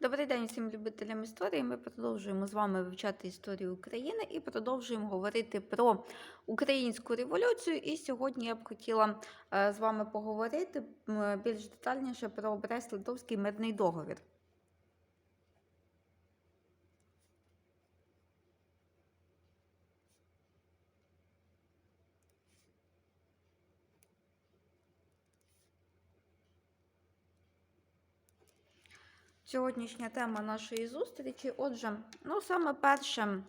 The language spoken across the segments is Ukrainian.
Добрий день всім любителям історії. Ми продовжуємо з вами вивчати історію України і продовжуємо говорити про українську революцію. І сьогодні я б хотіла е, з вами поговорити більш детальніше про Брест-Литовський мирний договір. Сьогоднішня тема нашої зустрічі. Отже, ну саме перше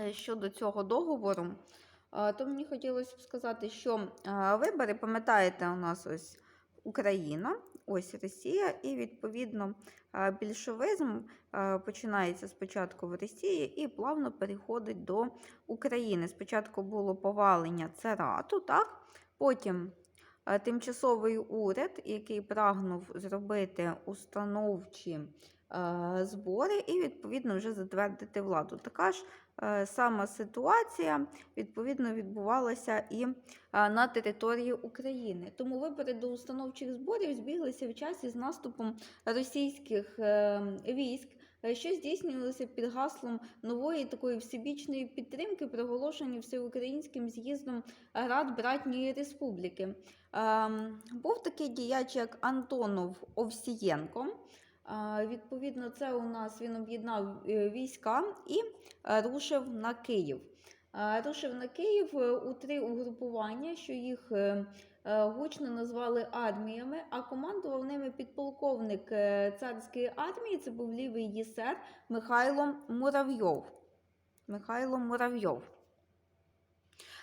е, щодо цього договору, е, то мені хотілося б сказати, що е, вибори, пам'ятаєте, у нас ось Україна, ось Росія, і відповідно більшовизм починається спочатку в Росії і плавно переходить до України. Спочатку було повалення царату, так? Потім тимчасовий уряд, який прагнув зробити установчі е, збори і, відповідно, вже затвердити владу. Така ж е, сама ситуація відповідно відбувалася і е, на території України. Тому вибори до установчих зборів збіглися в часі з наступом російських е, військ. Е, Що здійснювалося під гаслом нової такої всебічної підтримки, проголошені всеукраїнським з'їздом Рад Братньої Республіки. Ем, був такий діяч, як Антонов Овсієнко. Е, Відповідно, це у нас він об'єднав е, війська і рушив на Київ. Рушив на Київ у три угрупування, що їх гучно назвали арміями, а командував ними підполковник е, царської армії. Це був лівий єсер Михайло Муравйов. Михайло Муравйов.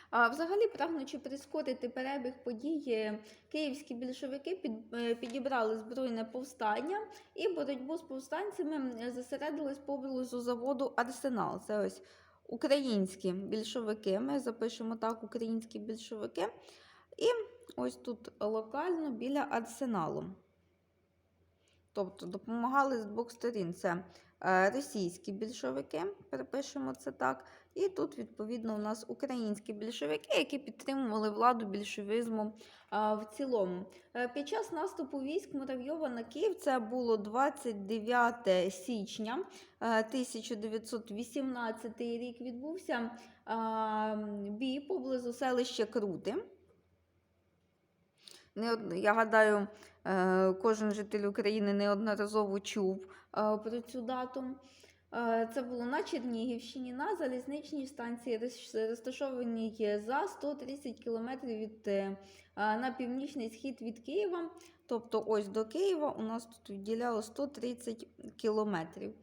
А взагалі, прагнучи прискорити перебіг подій, е, київські більшовики е, підібрали збройне повстання і боротьбу з повстанцями зосередились поблизу заводу Арсенал. Це ось українські більшовики. Ми запишемо так: українські більшовики. І ось тут локально біля арсеналу. Тобто допомагали з двох сторін. Це е, російські більшовики, перепишемо це так. І тут, відповідно, у нас українські більшовики, які підтримували владу більшовизму в цілому. Е, Під час наступу військ Муравйова на Київ це було 29 січня е, 1918 рік. Відбувся бій поблизу селища Крути. Я гадаю, е, кожен житель України неодноразово чув е, про цю дату. Е, Це було на Чернігівщині, на залізничній станції, розташованій за 130 кілометрів від, на північний схід від Києва. Тобто ось до Києва у нас тут відділяло 130 кілометрів.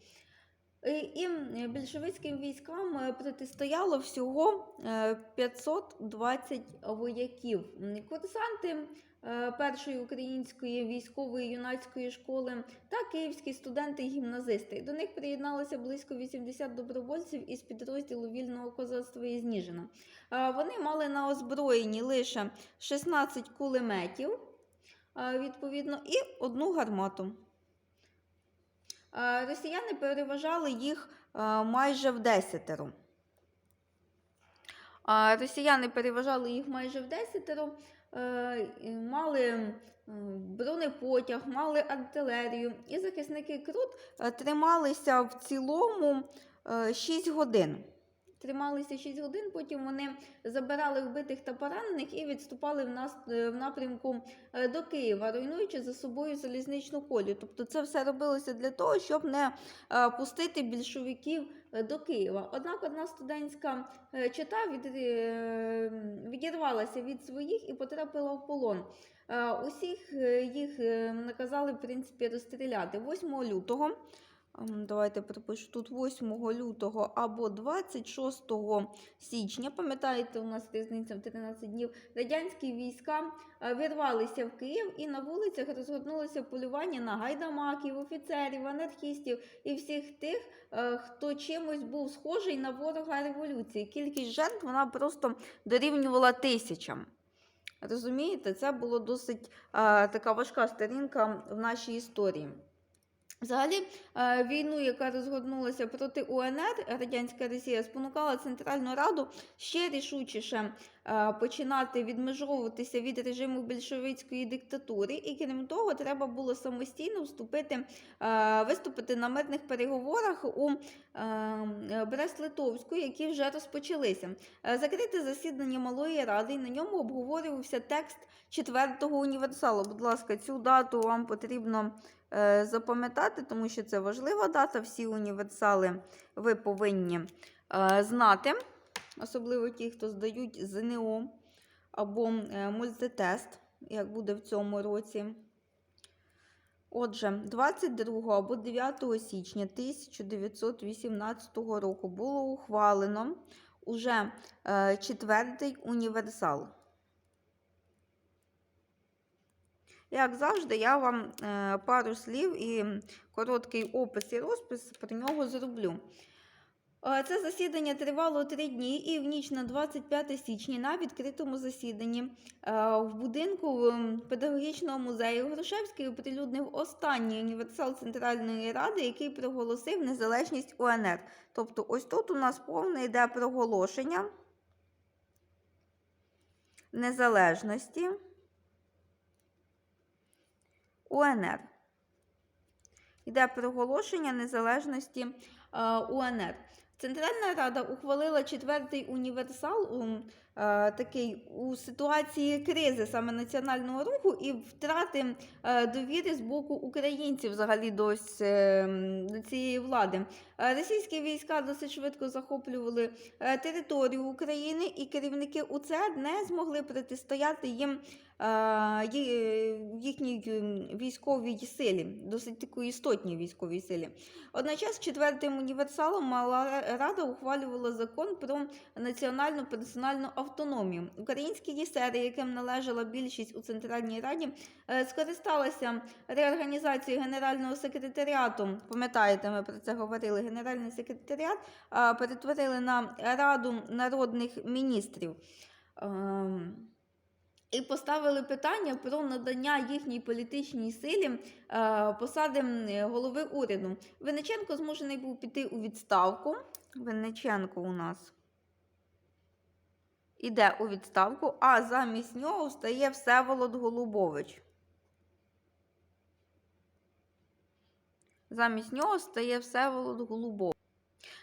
І більшовицьким військам протистояло всього е, 520 вояків. Курсанти першої української військової юнацької школи та київські студенти і гімназисти. До них приєдналося близько 80 добровольців із підрозділу вільного козацтва із Ніжина. Е, Вони мали на озброєнні лише 16 кулеметів, е, відповідно, і одну гармату. Е, Росіяни переважали їх е, майже в десятеро. Росіяни переважали їх майже в десятеро, е, мали бронепотяг, мали артилерію. І захисники Крут е, трималися в цілому 6 годин. Трималися 6 годин, потім вони забирали вбитих та поранених і відступали в, нас, е, в напрямку е, до Києва, руйнуючи за собою залізничну колію. Тобто це все робилося для того, щоб не е, пустити більшовиків до Києва. Однак одна студентська е, відірвалася від своїх і потрапила в полон. Усіх їх наказали в принципі розстріляти 8 лютого. Давайте перепишу тут 8 лютого або 26 січня. Пам'ятаєте, у нас різниця в 13 днів. Радянські війська е, вирвалися в Київ і на вулицях розгорнулося полювання на гайдамаків, офіцерів, анархістів і всіх тих, е, хто чимось був схожий на ворога революції. Кількість жертв вона просто дорівнювала тисячам. Розумієте, це була досить е, така важка сторінка в нашій історії. Взагалі, е, війну, яка розгорнулася проти УНР, Радянська Росія, спонукала Центральну Раду ще рішучіше е, починати відмежовуватися від режиму більшовицької диктатури, і крім того, треба було самостійно вступити, е, виступити на мирних переговорах у Брест-Литовську, які вже розпочалися. Закрите засідання Малої Ради, і на ньому обговорювався текст четвертого універсалу. Будь ласка, цю дату вам потрібно запам'ятати, тому що це важлива дата. Всі універсали ви повинні е, знати, особливо ті, хто здають ЗНО або е, мультитест, як буде в цьому році. Отже, 22 або 9 січня 1918 року було ухвалено уже е, четвертий універсал. Як завжди, я вам е, пару слів і короткий опис і розпис про нього зроблю. Е, Це засідання тривало три дні, і в ніч на 25 січня на відкритому засіданні е, в будинку педагогічного музею Грушевський оприлюднив останній універсал Центральної Ради, який проголосив незалежність УНР. Тобто, ось тут у нас повне йде проголошення незалежності. УНР. Йде проголошення незалежності е, УНР. Центральна Рада ухвалила четвертий універсал у, е, такий у ситуації кризи саме національного руху і втрати е, довіри з боку українців взагалі до, е, цієї влади. Е, Російські війська досить швидко захоплювали е, територію України, і керівники УЦР не змогли протистояти їм їхній військовій силі, досить такої істотній військовій силі. Одночас четвертим універсалом Мала Рада ухвалювала закон про національну персональну автономію. Українські єсери, яким належала більшість у Центральній Раді, е, скористалися реорганізацією Генерального секретаріату. Пам'ятаєте, ми про це говорили. Генеральний секретаріат перетворили на Раду народних міністрів. І поставили питання про надання їхній політичній силі е, посади голови уряду. Винниченко змушений був піти у відставку. Винниченко у нас іде у відставку, а замість нього встає Всеволод Голубович. Замість нього стає Всеволод Голубович.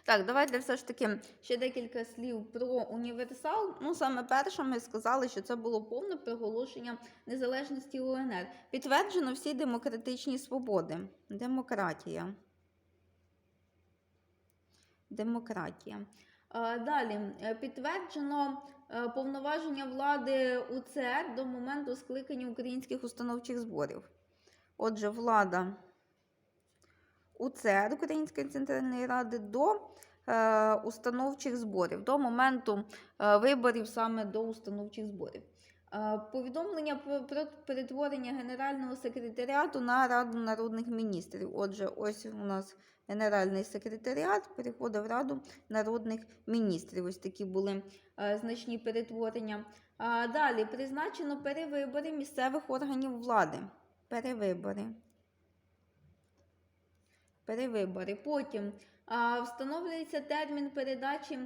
Так, давайте все ж таки ще декілька слів про універсал. Ну, саме перше, ми сказали, що це було повне проголошення незалежності УНР. Підтверджено всі демократичні свободи. Демократія. Демократія. Е, Далі е, підтверджено е, повноваження влади УЦР до моменту скликання українських установчих зборів. Отже, влада УЦР Української Центральної Ради до е, установчих зборів, до моменту е, виборів саме до установчих зборів. Е, повідомлення про, про перетворення Генерального секретаріату на Раду народних міністрів. Отже, ось у нас Генеральний секретаріат переходив в Раду народних міністрів. Ось такі були е, значні перетворення. А далі призначено перевибори місцевих органів влади. Перевибори перевибори. Потім встановлюється термін передачі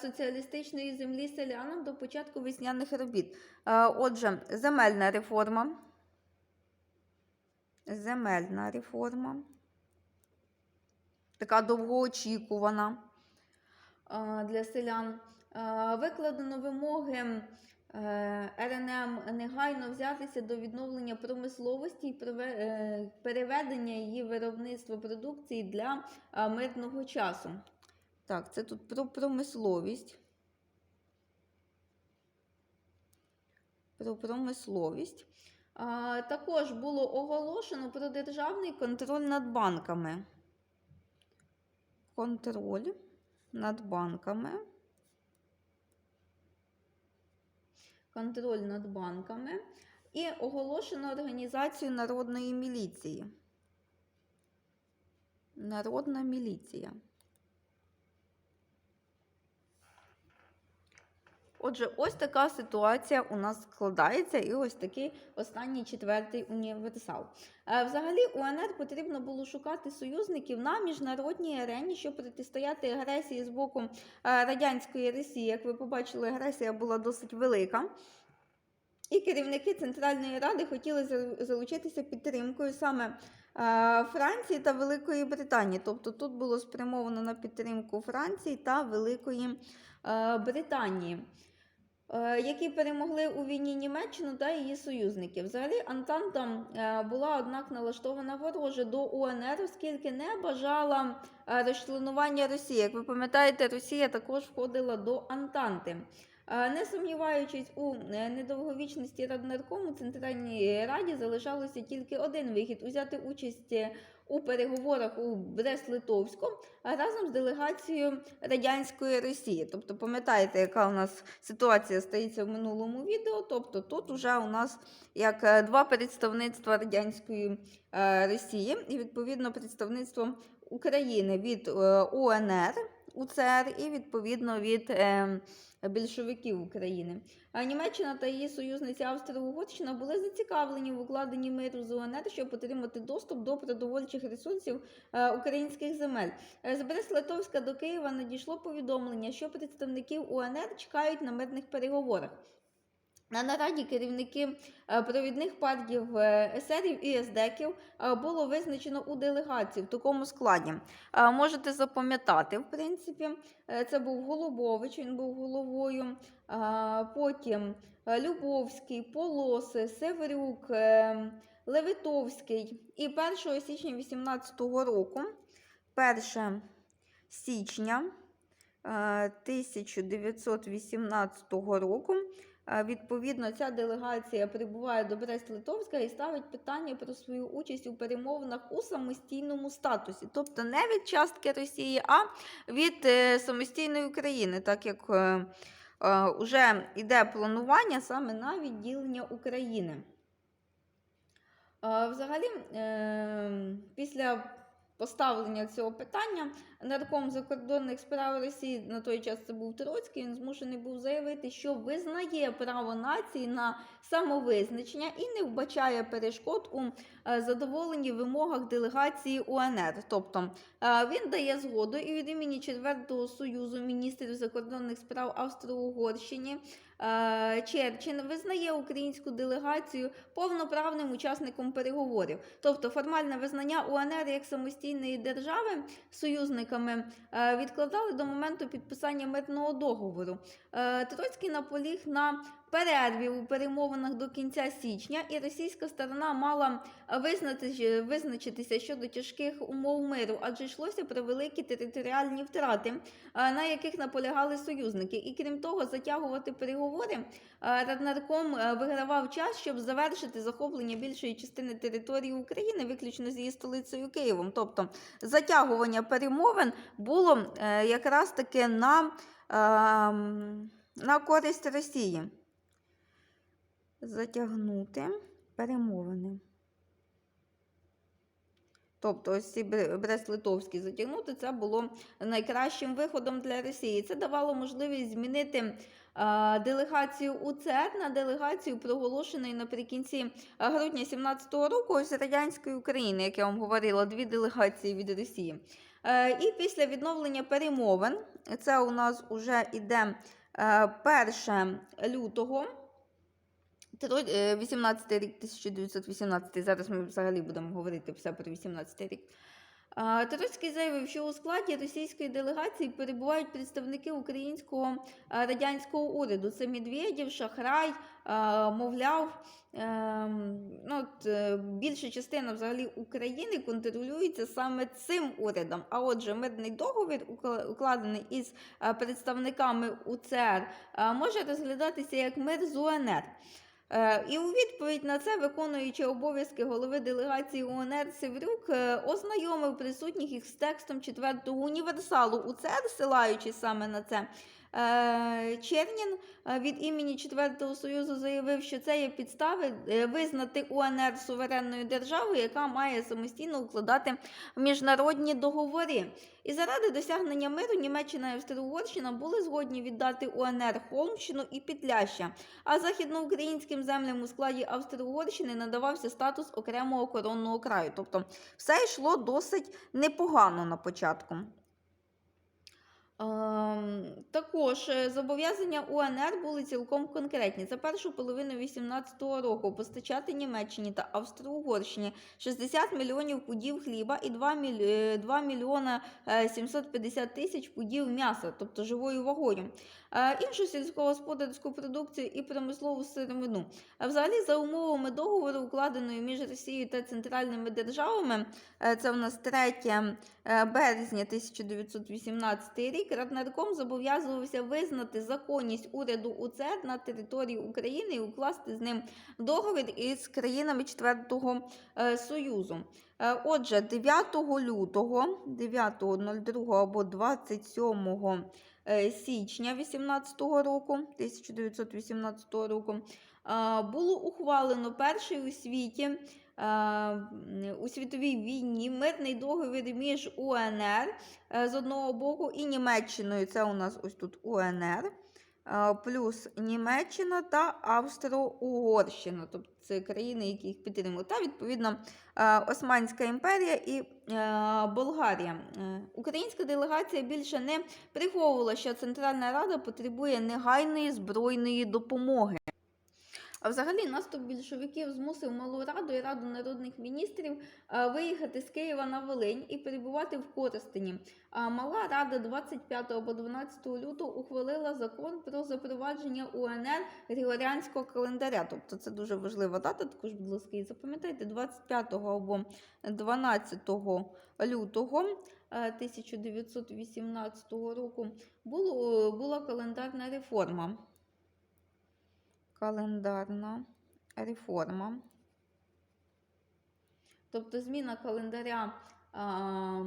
соціалістичної землі селянам до початку весняних робіт. Отже, земельна реформа. Земельна реформа. Така довгоочікувана для селян. Викладено вимоги е, РНМ негайно взятися до відновлення промисловості і е, переведення її виробництва продукції для мирного часу. Так, це тут про промисловість. Про промисловість. Також було оголошено про державний контроль над банками. Контроль над банками. Контроль над банками і оголошено організацію народної міліції. Народна міліція. Отже, ось така ситуація у нас складається, і ось такий останній четвертий універсал. Е, Взагалі, УНР потрібно було шукати союзників на міжнародній арені, щоб протистояти агресії з боку е, радянської Росії. Як ви побачили, агресія була досить велика. І керівники Центральної Ради хотіли залучитися підтримкою саме е, Франції та Великої Британії. Тобто тут було спрямовано на підтримку Франції та Великої Британії, які перемогли у війні Німеччину та її союзників. Взагалі, Антанта е, була, однак, налаштована вороже до УНР, оскільки не бажала е, розчленування Росії. Як ви пам'ятаєте, Росія також входила до Антанти. Не сумніваючись у е, недовговічності Раднаркому, Центральній Раді залишалося тільки один вихід узяти участь е, у переговорах у Брест-Литовську разом з делегацією радянської Росії. Тобто, пам'ятаєте, яка у нас ситуація стається в минулому відео. Тобто, тут уже у нас як е, два представництва радянської Росії і відповідно представництво України від УНР. УЦР і відповідно від е, більшовиків України. А Німеччина та її союзниця Австро-Угорщина були зацікавлені в укладенні миру з УНР, щоб отримати доступ до продовольчих ресурсів е, українських земель. З Брест-Литовська до Києва надійшло повідомлення, що представників УНР чекають на мирних переговорах. На нараді керівники е, провідних партів е, есерів і ездеків е, було визначено у делегації в такому складі. Можете запам'ятати, в принципі, це був Голубович, він був головою. Потім Любовський, Полоси, Севрюк, Левитовський. І 1 січня 2018 року, 1 січня е, 1918 року, відповідно, ця делегація прибуває до Брест-Литовська і ставить питання про свою участь у перемовинах у самостійному статусі, тобто не від частки Росії, а від е, самостійної України, так як е, е, вже йде планування саме на відділення України. Е, Взагалі, е, після поставлення цього питання нарком закордонних справ Росії на той час це був Троцький, він змушений був заявити, що визнає право нації на самовизначення і не вбачає перешкод у е, задоволенні вимогах делегації УНР. Тобто е, він дає згоду і від імені Четвертого союзу міністрів закордонних справ Австро-Угорщині е, Черчин визнає українську делегацію повноправним учасником переговорів. Тобто формальне визнання УНР як самостійної держави союзниками е, відкладали до моменту підписання мирного договору. Е, Троцький наполіг на перерві у перемовинах до кінця січня, і російська сторона мала визнати, визначитися щодо тяжких умов миру, адже йшлося про великі територіальні втрати, е, на яких наполягали союзники. І крім того, затягувати переговори е, Раднарком е, вигравав час, щоб завершити захоплення більшої частини території України, виключно з її столицею Києвом. Тобто затягування перемовин було е, якраз таки на, ем, на користь Росії. Затягнути перемовини. Тобто, ось ці Брест-Литовські затягнути, це було найкращим виходом для Росії. Це давало можливість змінити делегацію УЦР на делегацію, проголошеної наприкінці грудня 2017 року ось Радянської України, як я вам говорила, дві делегації від Росії. Е, І після відновлення перемовин, це у нас вже іде е, 1 лютого. Тро- е, 18 рік, 1918, зараз ми взагалі будемо говорити все про 18 рік. Троцький заявив, що у складі російської делегації перебувають представники українського радянського уряду. Це Медведєв, Шахрай, мовляв, ем, ну, от, е, більша частина взагалі України контролюється саме цим урядом. А отже, мирний договір, укла- укладений із представниками УЦР, може розглядатися як мир з УНР. Е, І у відповідь на це, виконуючи обов'язки голови делегації УНР Севрюк, е, ознайомив присутніх їх з текстом четвертого універсалу УЦР, силаючись саме на це. Е, Чернін е, від імені Четвертого Союзу заявив, що це є підстави е, визнати УНР суверенною державою, яка має самостійно укладати міжнародні договори. І заради досягнення миру Німеччина і Австро-Угорщина були згодні віддати УНР Холмщину і Підляща, а західноукраїнським землям у складі Австро-Угорщини надавався статус окремого коронного краю. Тобто все йшло досить непогано на початку. Ем, також е, зобов'язання УНР були цілком конкретні. За першу половину 2018 року постачати Німеччині та Австро-Угорщині 60 мільйонів пудів хліба і 2, е, 2 мільйона е, 750 тисяч пудів м'яса, тобто живою вагою. Е, Іншу сільськогосподарську продукцію і промислову сировину. Взагалі, за умовами договору, укладеної між Росією та центральними державами, е, це в нас 3 е, березня 1918 рік, Раднарком зобов'язувався визнати законність уряду УЦР на території України і укласти з ним договір із країнами Четвертого е, Союзу. Е, Отже, 9 лютого, 9.02 або 27 е, січня 18 року, 1918 року, було ухвалено перший у світі у світовій війні мирний договір між УНР е, з одного боку і Німеччиною. Це у нас ось тут УНР. е, Плюс Німеччина та Австро-Угорщина, тобто це країни, які їх підтримують. Та відповідно е, Османська імперія і е, Болгарія. Е, Українська делегація більше не приховувала, що Центральна Рада потребує негайної збройної допомоги. А взагалі наступ більшовиків змусив малу раду і раду народних міністрів е, виїхати з Києва на Волинь і перебувати в Коростені. Мала рада 25 або 12 лютого ухвалила закон про запровадження УНР Григоріанського календаря. Тобто це дуже важлива дата, також, будь ласка, і запам'ятайте, 25 або 12 лютого. е, 1918 року було, була календарна реформа календарна реформа. Тобто зміна календаря а,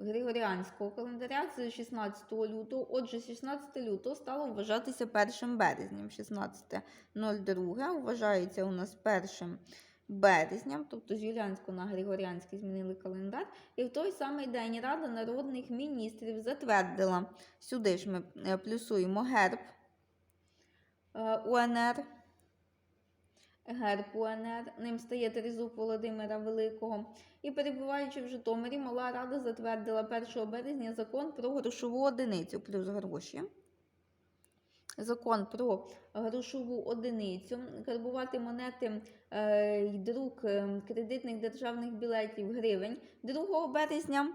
Григоріанського календаря з 16 лютого. Отже, 16 лютого стало вважатися 1 березням. 16.02 вважається у нас 1 березням, тобто з Юліанського на Григоріанський змінили календар. І в той самий день Рада народних міністрів затвердила, сюди ж ми е, плюсуємо герб УНР. Герб УНР, ним стає Тризуб Володимира Великого. І перебуваючи в Житомирі, мала рада затвердила 1 березня закон про грошову одиницю плюс гроші. Закон про грошову одиницю, карбувати монети е, й друк е, кредитних державних білетів гривень 2 березня.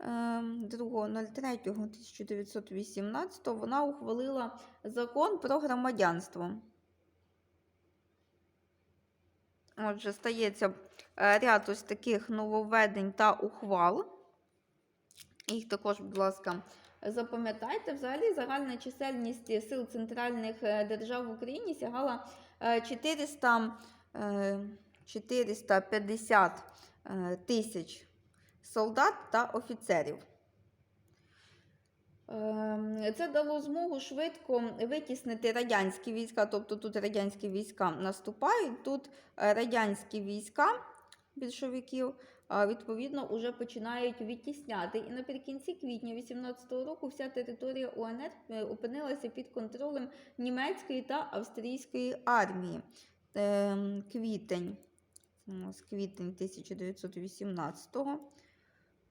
Е, 2.03.1918 вона ухвалила закон про громадянство. Отже, стається е, ряд ось таких нововведень та ухвал. Їх також, будь ласка, запам'ятайте. Взагалі загальна чисельність сил центральних е, держав в Україні сягала е, 400, е, 450 е, тисяч солдат та офіцерів. Ем, Це дало змогу швидко витіснити радянські війська, тобто тут радянські війська наступають, тут е, радянські війська більшовиків відповідно вже починають відтісняти. І наприкінці квітня 18-го року вся територія УНР е, опинилася під контролем німецької та австрійської армії. Ем, Квітень, квітень 1918-го.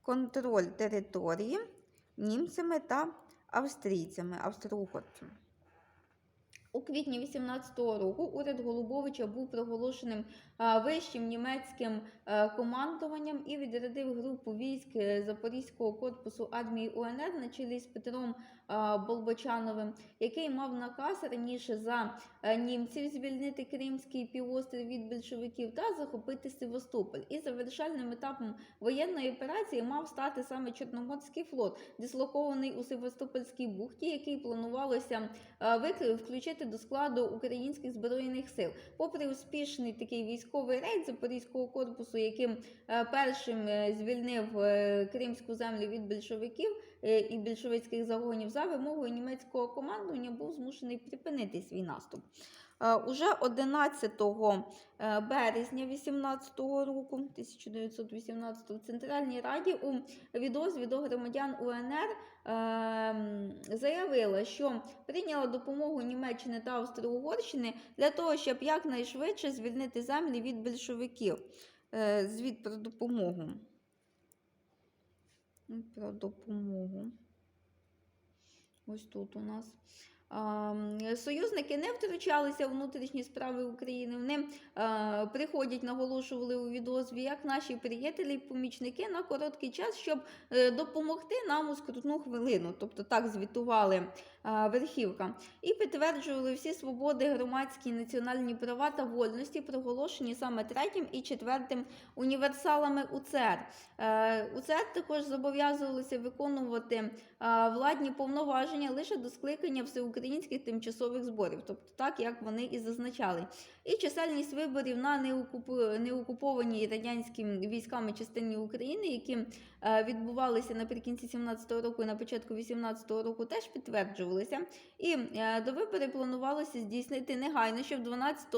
Контроль території німцями та австрійцями, австро-угорцями. У квітні 18-го року уряд Голубовича був проголошеним вищим німецьким е, командуванням і відрядив групу військ е, Запорізького корпусу армії УНР на чолі з Петром Болбочановим, який мав наказ раніше за е, німців звільнити Кримський півострів від більшовиків та захопити Севастополь. І завершальним етапом воєнної операції мав стати саме Чорноморський флот, дислокований у Севастопольській бухті, який планувалося е, включити до складу українських збройних сил. Попри успішний такий військовий військовий рейд Запорізького корпусу, яким е, першим е, звільнив е, кримську землю від більшовиків і більшовицьких загонів, за вимогою німецького командування був змушений припинити свій наступ. Е, Уже 11 е, березня 18 року, 1918 в Центральній Раді у відозві до громадян УНР ем, заявила, що прийняла допомогу Німеччини та Австро-Угорщини для того, щоб якнайшвидше звільнити землі від більшовиків. Е, Звіт про допомогу. Про допомогу. Ось тут у нас. Союзники не втручалися в внутрішні справи України. Вони е, приходять, наголошували у відозві, як наші приятелі і помічники на короткий час, щоб е, допомогти нам у скрутну хвилину. Тобто так звітували е, верхівка. І підтверджували всі свободи, громадські національні права та вольності, проголошені саме третім і четвертим універсалами УЦР. УЦР також зобов'язувалися виконувати владні повноваження лише до скликання всеукраїнських тимчасових зборів, тобто так, як вони і зазначали. І чисельність виборів на неокупованій радянськими військами частині України, які е, відбувалися наприкінці 17-го року і на початку 18-го року, теж підтверджувалися. І е, до виборів планувалося здійснити негайно, щоб 12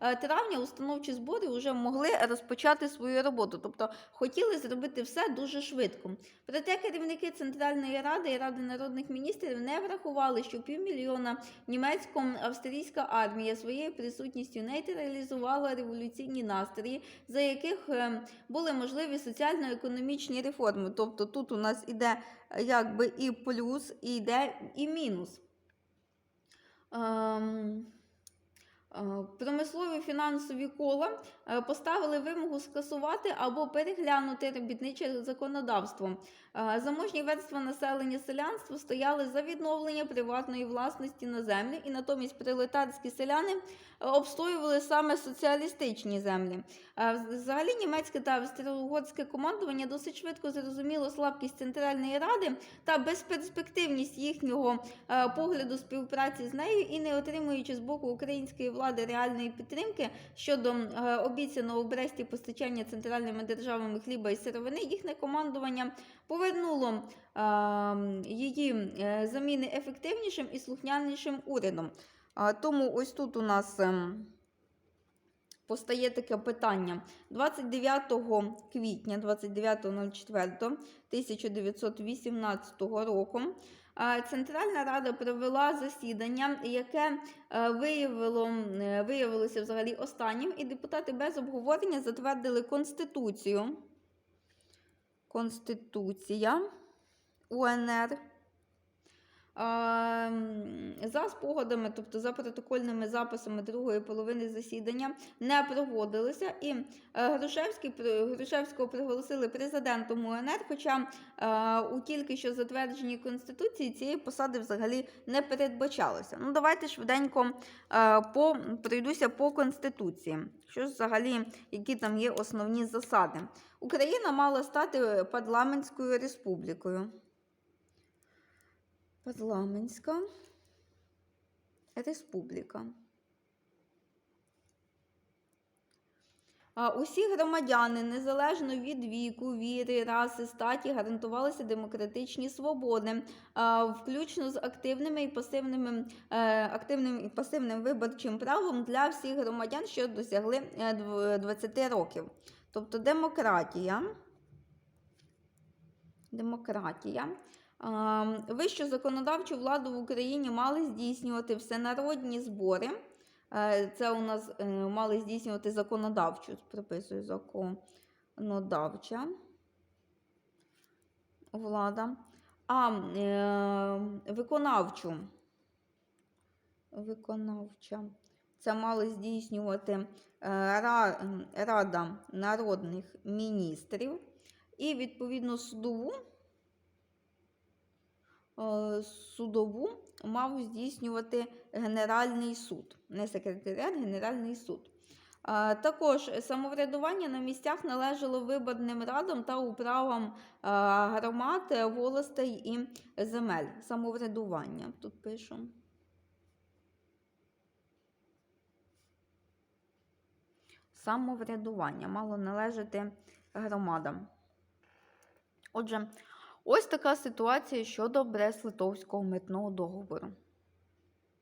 е, травня установчі збори вже могли розпочати свою роботу. Тобто хотіли зробити все дуже швидко. Проте керівники Центральної Ради і Ради народних міністрів не врахували, що півмільйона німецько-австрійська армія своєю присутністю нейтралізувала революційні настрої, за яких е, були можливі соціально-економічні реформи. Тобто тут у нас іде е, якби і плюс, і йде і мінус. Ем, е, Промислові фінансові кола поставили вимогу скасувати або переглянути робітниче законодавство. Е, Заможні верства населення селянства стояли за відновлення приватної власності на землі, і натомість пролетарські селяни е, обстоювали саме соціалістичні землі. Е, Взагалі німецьке та австро-угорське командування досить швидко зрозуміло слабкість Центральної Ради та безперспективність їхнього е, погляду співпраці з нею і не отримуючи з боку української влади реальної підтримки щодо е, обіцяного в Бресті постачання центральними державами хліба і сировини, їхнє командування повернуло е, її е, заміни ефективнішим і слухнянішим урядом. Тому ось тут у нас. ем, Постає таке питання 29 квітня 29.04.1918 року Центральна Рада провела засідання, яке е, виявило, е, виявилося взагалі останнім, і депутати без обговорення затвердили Конституцію. Конституція УНР. Ем, За спогадами, тобто за протокольними записами другої половини засідання, не проводилися, і е, Грушевський, Грушевського приголосили президентом УНР, хоча е, у тільки що затвердженій Конституції цієї посади взагалі не передбачалося. Ну, давайте швиденько е, по, пройдуся по Конституції. Що взагалі, які там є основні засади? Україна мала стати парламентською республікою. Парламентська республіка. Усі громадяни, незалежно від віку, віри, раси, статі, гарантувалися демократичні свободи, включно з активними і пасивними, е, активним і пасивним виборчим правом для всіх громадян, що досягли е, 20 років. Тобто демократія. Демократія. Вищу законодавчу владу в Україні мали здійснювати всенародні збори. Е, Це у нас е, мали здійснювати законодавчу, приписую законодавча влада. А е, виконавчу. Виконавча. Це мали здійснювати Рада народних міністрів і відповідно судову. Е, Судову мав здійснювати Генеральний суд, не секретаріат, Генеральний суд. Також самоврядування на місцях належало виборним радам та управам громад, е, волостей і земель. Самоврядування тут пишу. самоврядування, мало належати громадам. Отже, ось така ситуація щодо Брест-Литовського митного договору.